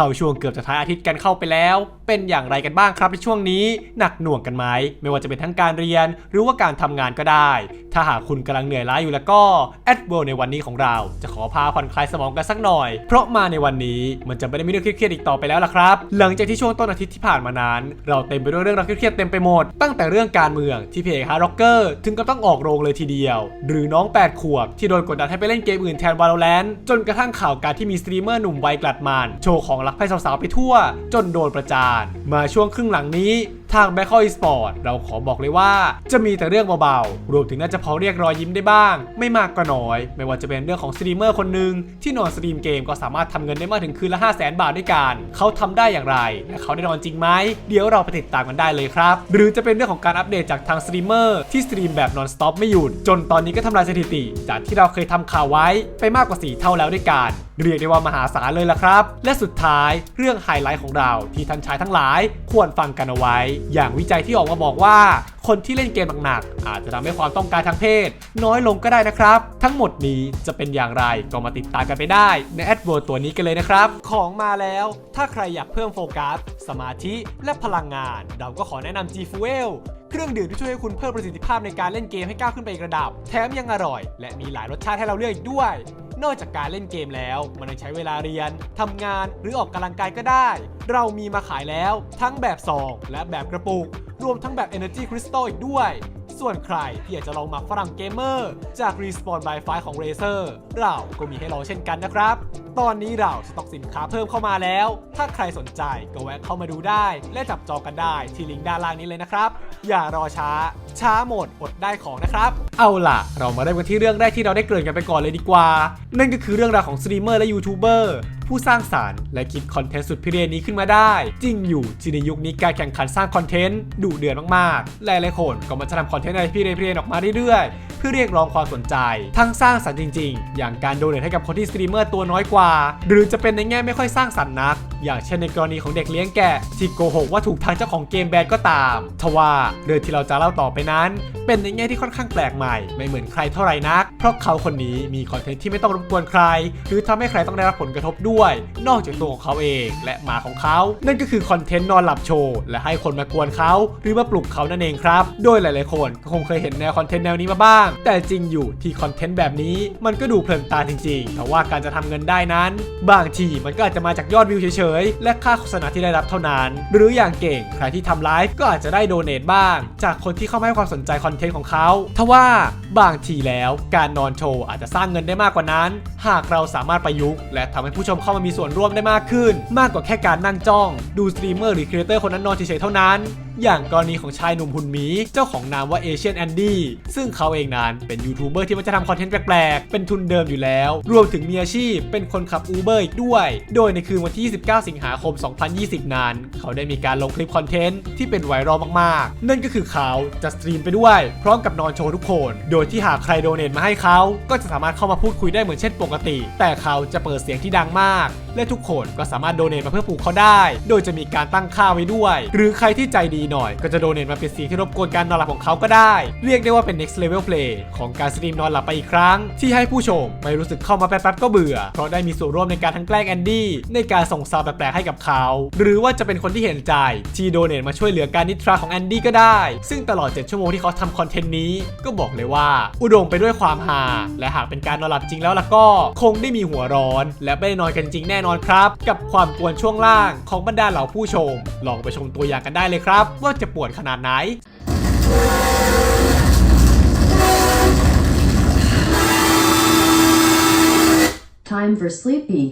เข้าช่วงเกือบจะท้ายอาทิตย์กันเข้าไปแล้ว เป็นอย่างไรกันบ้างครับในช่วงนี้หนักหน่วงกันไหมไม่ว่าจะเป็นทั้งการเรียน หรือว่าการทำงานก็ได้ ถ้าหากคุณกำลังเหนื่อยล้าอยู่แล้วก็แอดเวในวันนี้ของเรา จะขอพาผ่อนคลายสมองกันสักหน่อย เพราะมาในวันนี้มันจะไม่ได้มีเรื่องเครียดๆอีกต่อไปแล้วล่ะครับ หลังจากที่ช่วงต้นอาทิตย์ที่ผ่านมานั้น เราเต็มไปด้วยเรื่องราวเครียดๆเต็มไปหมด ตั้งแต่เรื่องการเมืองที่เพจฮาร์ร็อกเกอร์ถึงกับต้องออกโรงเลยทีเดียว หรือน้อง 8 ขวบ ที่โดนกดดันให้ไปเล่นเกมอื่นแทน Valorant จนกระทั่งข่าวการที่มีสตรีมเมอร์หนุ่มวัยกลัดมันโชว์ของรักให้สาวๆไปทั่ว จนโดนประจาน มาช่วงครึ่งหลังนี้ทาง b a c k e Esport เราขอบอกเลยว่า จะมีแต่เรื่องเบาๆ รวมถึงน่าจะพอเรียกรอยยิ้มได้บ้าง ไม่มากก็น้อย ไม่ว่าจะเป็นเรื่องของสตรีมเมอร์คนหนึ่งที่นอนสตรีมเกมก็สามารถทำเงินได้มากถึงคืนละ 5 0 0 0 0 0บาทด้วยกัน เขาทำได้อย่างไร และเขาได้นอนจริงไหม เดี๋ยวเราไปติดตามกันได้เลยครับ หรือจะเป็นเรื่องของการอัปเดตจากทางสตรีมเมอร์ที่สตรีมแบบนอนสต็อปไม่หยุด จนตอนนี้ก็ทำลายสถิติ จากที่เราเคยทำข่าวไว้ไปมากกว่า 4 เท่าแล้วด้วยกันเรียกได้ว่ามหาศาลเลยล่ะครับ และสุดท้ายเรื่องไฮไลท์ของเราที่ท่านชายทั้งหลายควรฟังกันเอาไว้อย่างวิจัยที่ออกมาบอกว่า คนที่เล่นเกมหนักๆอาจจะทำให้ความต้องการทางเพศ น้อยลงก็ได้นะครับ ทั้งหมดนี้จะเป็นอย่างไรก็มาติดตามกันไปได้ในแอดเวิร์ตัวนี้กันเลยนะครับ ของมาแล้ว ถ้าใครอยากเพิ่มโฟกัส สมาธิและพลังงาน เราก็ขอแนะนำ G Fuel เครื่องดื่มที่ช่วยให้คุณเพิ่มประสิทธิภาพในการเล่นเกมให้ก้าวขึ้นไปอีกระดับ แถมยังอร่อย และมีหลายรสชาติให้เราเลือกอีกด้วย นอกจากการเล่นเกมแล้ว มันยังใช้เวลาเรียนทำงานหรือออกกำลังกายก็ได้ เรามีมาขายแล้วทั้งแบบซองและแบบกระปุก รวมทั้งแบบ Energy Crystal อีกด้วย ส่วนใครที่อยากจะลองหมักฝรั่งเกมเมอร์ จาก Respawn by Fire ของ Razer เราก็มีให้ลองเช่นกันนะครับตอนนี้เราสต็อกสินค้าเพิ่มเข้ามาแล้ว ถ้าใครสนใจก็แวะเข้ามาดูได้ และจับจองกันได้ที่ลิงก์ด้านล่างนี้เลยนะครับ อย่ารอช้า ช้าหมดอดได้ของนะครับ เอาล่ะ เรามาเริ่มกันที่เรื่องแรกที่เราได้เกริ่นกันไปก่อนเลยดีกว่า นั่นก็คือเรื่องราวของสตรีมเมอร์และยูทูบเบอร์ผู้สร้างสารรค์และคิดคอนเทนต์สุดพิเรนนี้ขึ้นมาได้ จริงอยู่ที่ในยุคนี้การแข่งขันสร้างคอนเทนต์ดุเดือดมากๆหลายๆคนก็มาจะทำคอนเทนต์อะไรพิเรนพิเรนออกมาเรื่อยๆ เพื่อเรียกร้องความสนใจ ทั้งสร้างสรรค์จริง ๆ อย่างการโดเนทให้กับคนที่สตรีมเมอร์ตัวน้อยกว่า หรือจะเป็นในแง่ไม่ค่อยสร้างสรรค์นัก อย่างเช่นในกรณีของเด็กเลี้ยงแกะที่โกหกว่าถูกทางเจ้าของเกมแบนก็ตาม ทว่าเรื่องที่เราจะเล่าต่อไปนั้น เป็นในแง่ที่ค่อนข้างแปลกใหม่ ไม่เหมือนใครเท่าไหร่นัก เพราะเขาคนนี้มีคอนเทนต์ที่ไม่ต้องรบกวนใคร หรือทำให้ใครต้องได้รับผลกระทบด้วย นอกจากตัวของเขาเองและหมาของเขา นั่นก็คือคอนเทนต์นอนหลับโชว์และให้คนมากวนเขา หรือมาปลุกเขานั่นเองครับ โดยหลาย ๆ คนก็คงเคยเห็นแนวคอนเทนต์แนวนี้มาบ้างแต่จริงอยู่ที่คอนเทนต์แบบนี้มันก็ดูเพลินตาจริงๆแต่ว่าการจะทำเงินได้นั้น บางทีมันก็อาจจะมาจากยอดวิวเฉยๆ และค่าโฆษณาที่ได้รับเท่านั้น หรืออย่างเก่งใครที่ทำไลฟ์ก็อาจจะได้โดเนทบ้าง จากคนที่เข้ามาให้ความสนใจคอนเทนต์ของเขาทว่าบางทีแล้วการนอนโชว์อาจจะสร้างเงินได้มากกว่านั้น หากเราสามารถประยุกต์ และทำให้ผู้ชมเข้ามามีส่วนร่วมได้มากขึ้น มากกว่าแค่การนั่งจ้อง ดูสตรีมเมอร์หรือครีเอเตอร์คนนั้นนอนเฉยๆเท่านั้น อย่างกรณีของชายหนุ่มหุ่นหมี เจ้าของนามว่าเอเชียนแอนดี้ซึ่งเขาเองนั้นเป็นยูทูบเบอร์ที่มันจะทำคอนเทนต์แปลกๆ เป็นทุนเดิมอยู่แล้ว รวมถึงมีอาชีพเป็นคนขับอูเบอร์อีกด้วย โดยในคืนวันที่ 29 สิงหาคม 2020 นั้น เขาได้มีการลงคลิปคอนเทนต์ที่เป็นไวรัลมากๆ นั่นก็คือเขาจะสตรีมไปด้วย พร้อมกับนอนโชว์ทุกคน โดยที่หากใครโดเนทมาให้เขาก็จะสามารถเข้ามาพูดคุยได้เหมือนเช่นปกติ แต่เขาจะเปิดเสียงที่ดังมาก และทุกคนก็สามารถโดเนทมาเพื่อปลูกเขาได้ โดยจะมีการตั้งค่าไว้ด้วย หรือใครที่ใจดีหน่อย ก็จะโดเนทมาเป็นเสียงที่รบกวนการนอนหลับของเขาก็ได้ เรียกได้ว่าเป็น next level play ของการสตรีมนอนหลับไปอีกครั้ง ที่ให้ผู้ชมไม่รู้สึกเข้ามาแป๊บๆก็เบื่อ เพราะได้มีส่วนร่วมในการทั้งแกล้งแอนดี้ในการส่งซาวแปลกๆให้กับเขา หรือว่าจะเป็นคนที่เห็นใจที่โดเนทมาช่วยเหลือการนิทราของแอนดี้ก็ได้ ซึ่งตลอด 7 ชั่วโมงที่เขาทำคอนเทนต์นี้ ก็บอกเลยว่า อุดมไปด้วยความฮาและหากเป็นการนอนหลับจริงแล้วล่ะก็คงได้มีหัวร้อน และไม่ได้นอนกันจริงแน่นอนครับ กับความกวนช่วงล่างของบรรดาเหล่าผู้ชม ลองไปชมตัวอย่างกันได้เลยครับว่าจะปวดขนาดไหน Time for sleepy.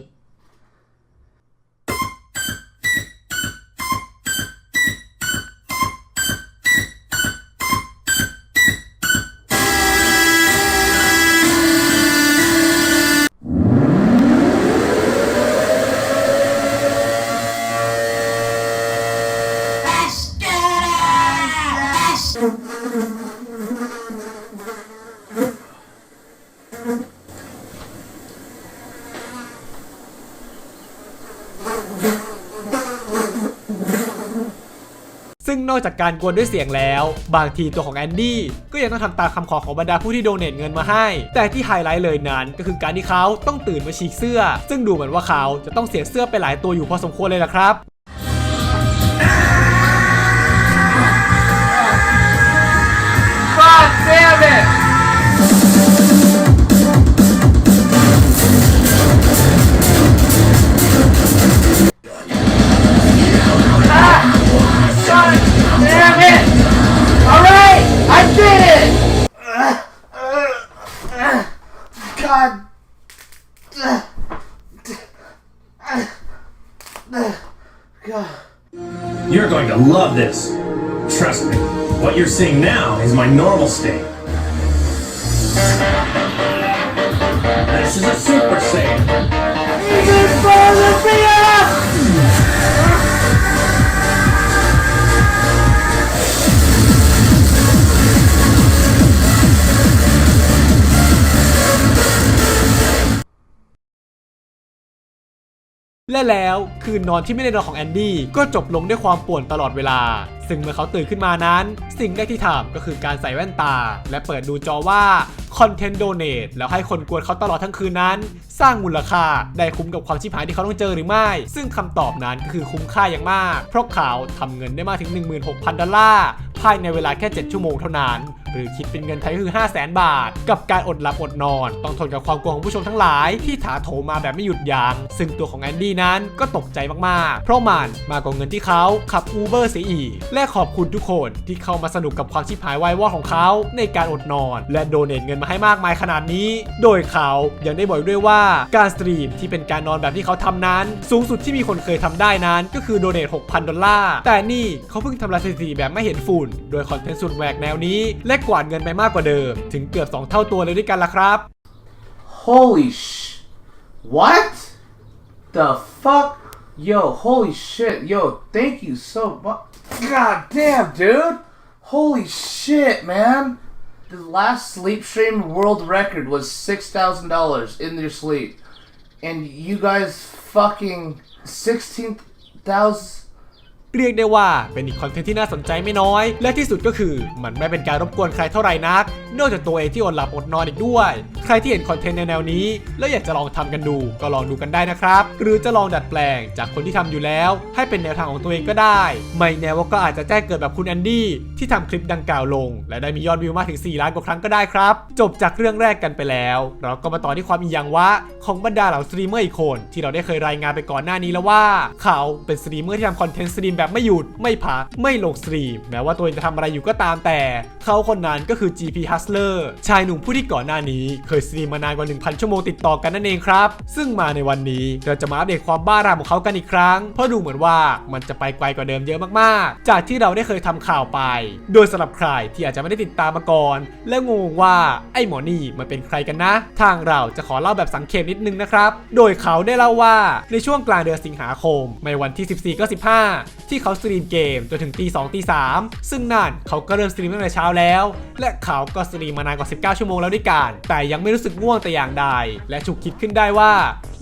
ซึ่งนอกจากการกวนด้วยเสียงแล้ว บางทีตัวของแอนดี้ก็ยังต้องทำตามคำขอของบรรดาผู้ที่โดเนทเงินมาให้ แต่ที่ไฮไลท์เลยนั้น ก็คือการที่เขาต้องตื่นมาฉีกเสื้อ ซึ่งดูเหมือนว่าเขาจะต้องเสียเสื้อไปหลายตัวอยู่พอสมควรเลยล่ะครับ God. You're going to love this. Trust me, what you're seeing now is my normal state. This is a Super Saiyan. .「 และแล้วคืนนอนที่ไม่ได้นอนของแอนดี้ก็จบลงด้วยความป่วนตลอดเวลา ซึ่งเมื่อเขาตื่นขึ้นมานั้น สิ่งแรกที่ทำก็คือการใส่แว่นตา และเปิดดูจอว่าคอนเทนต์โดเนทแล้วให้คนกวนเขาตลอดทั้งคืนนั้น สร้างมูลค่าได้คุ้มกับความชิบหายที่เขาต้องเจอหรือไม่ ซึ่งคำตอบนั้นก็คือคุ้มค่าอย่างมาก เพราะเขาทำเงินได้มากถึง 16,000 ดอลลาร์ภายในเวลาแค่ 7 ชั่วโมงเท่านั้น รือคิดเป็นเงินไทยก็คือ 5 0 0แสนบาท กับการอดหลับอดนอน ต้องทนกับความกลัวของผู้ชมทั้งหลาย ที่ถาโถมมาแบบไม่หยุดยัง้งซึ่งตัวของแอนดี้นั้นก็ตกใจมากๆ เพราะมันมากกว่าเงินที่เขาขับอูเบอร์เสียอีกและขอบคุณทุกคนที่เข้ามาสนุกกับความชิบหายวายวอดของเขาในการอดนอน และโดเนทเงินมาให้มากมายขนาดนี้ โดยเขายังได้บอกด้วยว่าการสตรีมที่เป็นการนอนแบบที่เขาทำนั้น สูงสุดที่มีคนเคยทำได้นั้น ก็คือโดเนท6,000 ดอลลาร์แต่นี่เขาเพิ่งทำลายสถิติแบบไม่เห็นฝุ่น โดยคอนเทนต์สุดแหวกแนวนี้และกวาดเงินไปมากกว่าเดิม ถึงเกือบ 2 เท่าตัวเลยด้วยกันล่ะครับ Holy sh. What? The fuck? Yo, holy shit. Yo, thank you so much. God damn, dude. Holy shit, man. The last sleep stream world record was $6,000 in your sleep. And you guys fucking 16,000. เรียกได้ว่าเป็นอีกคอนเทนต์ที่น่าสนใจไม่น้อย และที่สุดก็คือมันไม่เป็นการรบกวนใครเท่าไหร่นัก นอกจากตัวเองที่อดหลับอดนอนอีกด้วย ใครที่เห็นคอนเทนต์ในแนวนี้ แล้วอยากจะลองทำกันดูก็ลองดูกันได้นะครับ หรือจะลองดัดแปลงจากคนที่ทำอยู่แล้ว ให้เป็นแนวทางของตัวเองก็ได้ ไม่แน่ว่าก็อาจจะแจ้งเกิดแบบคุณแอนดี้ที่ทำคลิปดังกล่าวลง และได้มียอดวิวมากถึง 4 ล้านกว่าครั้งก็ได้ครับ จบจากเรื่องแรกกันไปแล้ว เราก็มาต่อที่ความอีหยังวะของบรรดาเหล่าสตรีมเมอร์อีกคน ที่เราได้เคยรายงานไปก่อนหน้านี้แล้วว่า เขาเป็นสตรีมเมอร์ที่ทำคอนเทนต์สตรีมแบบไม่หยุดไม่พักไม่ลงสตรีมแม้ว่าตัวเองจะทำอะไรอยู่ก็ตามแต่ เขาคนนั้นก็คือ GP Hustler ชายหนุ่มผู้ที่ก่อนหน้านี้เคยสตรีมมานานกว่า 1,000 ชั่วโมงติดต่อกันนั่นเองครับ ซึ่งมาในวันนี้เราจะมาอัปเดตความบ้าราของเขากันอีกครั้ง เพราะดูเหมือนว่ามันจะไปไกลกว่าเดิมเยอะมากๆ จากที่เราได้เคยทำข่าวไป โดยสำหรับใครที่อาจจะไม่ได้ติดตามมาก่อน และงงว่าไอ้หมอนี่มันเป็นใครกันนะ ทางเราจะขอเล่าแบบสังเขปนิดนึงนะครับ โดยเขาได้เล่าว่าในช่วงกลางเดือนสิงหาคมในวันที่ 14 ก็ 15 ที่เขาสตรีมเกมจนถึงตี2ตี3ซึ่งนั่นเขาก็เริ่มสตรีมตั้งแต่เช้าแล้ว และเขาก็สตรีมมานานกว่า 19 ชั่วโมงแล้วด้วยกัน แต่ยังไม่รู้สึกง่วงแต่อย่างใด และฉุกคิดขึ้นได้ว่า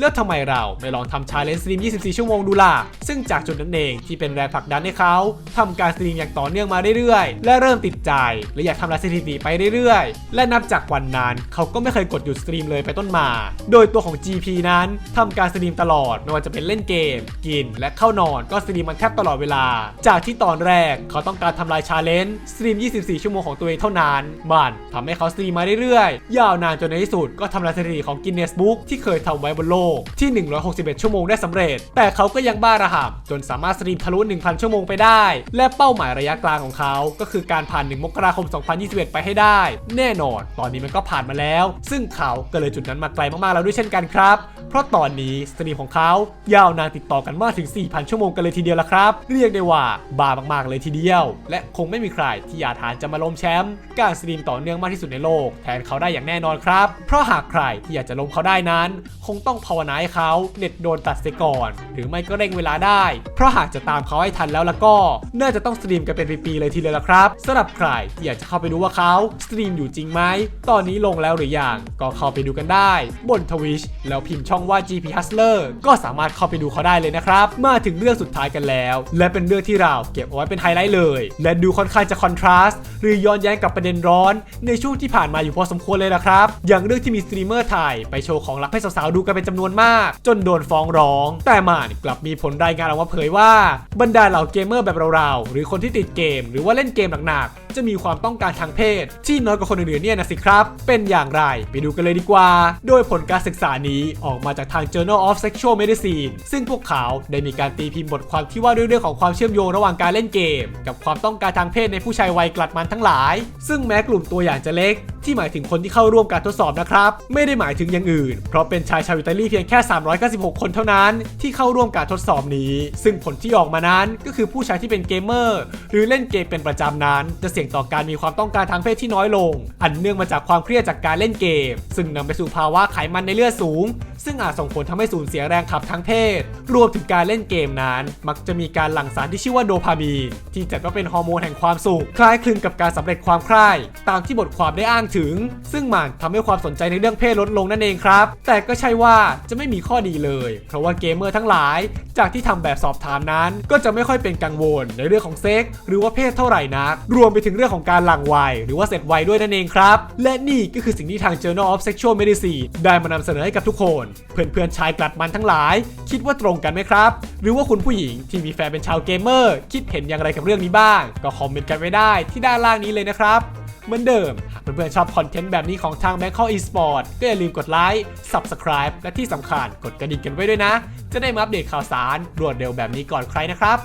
แล้วทำไมเราไม่ลองทำชาเลนจ์สตรีม 24 ชั่วโมงดูล่ะ ซึ่งจากจุดนั้นเองที่เป็นแรงผลักดันให้เขาทำการสตรีมอย่างต่อเนื่องมาเรื่อยๆ และเริ่มติดใจ และอยากทำลายสถิติไปเรื่อยๆ และนับจากวันนั้นเขาก็ไม่เคยกดหยุดสตรีมเลยไปต้นมา โดยตัวของ GP นั้นทำการสตรีมตลอดไม่ว่าจะเป็นเล่นเกม กิน และเข้านอนก็สตรีมมันแทบตลอดเวลา จากที่ตอนแรกเขาต้องการทำลายชาเลนจ์สตรีม 24 ชั่วโมงของตัวเองเท่านั้นมันทำให้เขาสตรีมมาเรื่อยๆ ยาวนานจนในที่สุดก็ทำลายสถิติของกินเนสบุ๊กที่เคยทำไว้บนโลกที่ 161 ชั่วโมงได้สำเร็จ แต่เขาก็ยังบ้าระห่ำจนสามารถสตรีมทะลุ 1,000 ชั่วโมงไปได้ และเป้าหมายระยะกลางของเขา ก็คือการผ่าน 1 มกราคม 2021 ไปให้ได้ แน่นอน ตอนนี้มันก็ผ่านมาแล้ว ซึ่งเขาก็เลยจุดนั้นมาไกลมากๆแล้วด้วยเช่นกันครับ เพราะตอนนี้สตรีมของเขายาวนานติดต่อกันมากถึง 4,000 ชั่วโมงกันเลยทีเดียวละครับ เรียกได้ว่าบ้ามากๆเลยทีเดียว และคงไม่มีใครที่อยากทานจะมาล้มแชมป์การสตรีมต่อเนื่องมากที่สุดในโลก แทนเขาได้อย่างแน่นอนครับ เพราะหากใครที่อยากจะล้มเขาได้นั้น คงต้องภาาวนาให้เขาเน็ตโดนตัดเสียก่อน หรือไม่ก็เร่งเวลาได้ เพราะหากจะตามเขาให้ทันแล้วล้วก็ น่าจะต้องสตรีมกันเป็นปีๆเลยทีเดียวละครับสำหรับใครที่อยากจะเข้าไปดูว่าเขาสตรีมอยู่จริงไหมตอนนี้ลงแล้วหรือยังก็เข้าไปดูกันได้ บนทวิชแล้วพิมพ์ช่องว่า GP Hustler ก็สามารถเข้าไปดูเขาได้เลยนะครับ มาถึงเรื่องสุดท้ายกันแล้ว และเป็นเรื่องที่เราเก็บเอาไว้เป็นไฮไลท์เลย และดูค่อนข้างจะคอนทราสต์หรือย้อนแย้งกับประเด็นร้อน ในช่วงที่ผ่านมาอยู่พอสมควรเลยละครับ อย่างเรื่องที่มีสตรีมเมอร์ถ่ายไปโชว์ของลับให้สาวๆดูกันเป็นจำนวนมาก จนโดนฟ้องร้อง แต่มันกลับมีผลรายงานออกมาเผยว่า บรรดาเหล่าเกมเมอร์แบบเราๆหรือคนที่ติดเกม หรือว่าเล่นเกมหนักๆ จะมีความต้องการทางเพศ ที่น้อยกว่าคนอื่นๆเนี่ยนะสิครับ เป็นอย่างไรไปดูกันเลยดีกว่า โดยผลการศึกษานี้ออกมาจากทาง Journal of Sexual Medicine ซึ่งพวกเขาได้มีการตีพิมพ์บทความที่ว่าด้วยเรื่องของความเชื่อมโยงระหว่างการเล่นเกม กับความต้องการทางเพศในผู้ชายวัยกลัดมันทั้งหลาย ซึ่งแม้กลุ่มตัวอย่างจะเล็ก ที่หมายถึงคนที่เข้าร่วมการทดสอบนะครับ ไม่ได้หมายถึงอย่างอื่น เพราะเป็นชายชาวอิตาลีเพียงแค่ 396 คนเท่านั้น ที่เข้าร่วมการทดสอบนี้ ซึ่งผลที่ออกมานั้นก็คือผู้ชายที่เป็นเกมเมอร์หรือเล่นเกมเป็นประจำนั้นจะเสี่ยงต่อการมีความต้องการทางเพศที่น้อยลง อันเนื่องมาจากความเครียดจากการเล่นเกม ซึ่งนำไปสู่ภาวะไขมันในเลือดสูง ซึ่งอาจส่งผลทำให้สูญเสียแรงขับทางเพศ รวมถึงการเล่นเกมนั้น มักจะมีการหลั่งสารที่ชื่อว่าโดพามีนที่จัดว่าเป็นฮอร์โมนแห่งความสุข คล้ายคลึงกับการสำเร็จความใคร่ตามที่บทความได้อ้างถึง ซึ่งมันทำให้ความสนใจในเรื่องเพศลดลงนั่นเองครับ แต่ก็ใช่ว่าจะไม่มีข้อดีเลย เพราะว่าเกมเมอร์ทั้งหลาย จากที่ทำแบบสอบถามนั้น ก็จะไม่ค่อยเป็นกังวลในเรื่องของเซ็กส์หรือว่าเพศเท่าไหร่นัก รวมไปถึงเรื่องของการหลั่งวัยหรือว่าเสร็จวัยด้วยนั่นเองครับ และนี่ก็คือสิ่งที่ทาง Journal of Sexual Medicine ได้มานำเสนอให้กับทุกคน เพื่อนๆชายกลัดมันทั้งหลาย คิดว่าตรงกันไหมครับ หรือว่าคุณผู้หญิงที่มีแฟนเป็นชาวเกมเมอร์คิดเห็นอย่างไรกับเรื่องนี้บ้าง ก็คอมเมนต์กันไว้ได้ที่ด้านล่างนี้เลยนะครับเหมือนเดิม หากเพื่อนๆชอบคอนเทนต์แบบนี้ของทาง Bangkok Esport ก็อย่าลืมกดไลค์ Subscribe และที่สำคัญกดกระดิ่งกันไว้ด้วยนะ จะได้มาอัปเดตข่าวสารรวดเร็วแบบนี้ก่อนใครนะครับ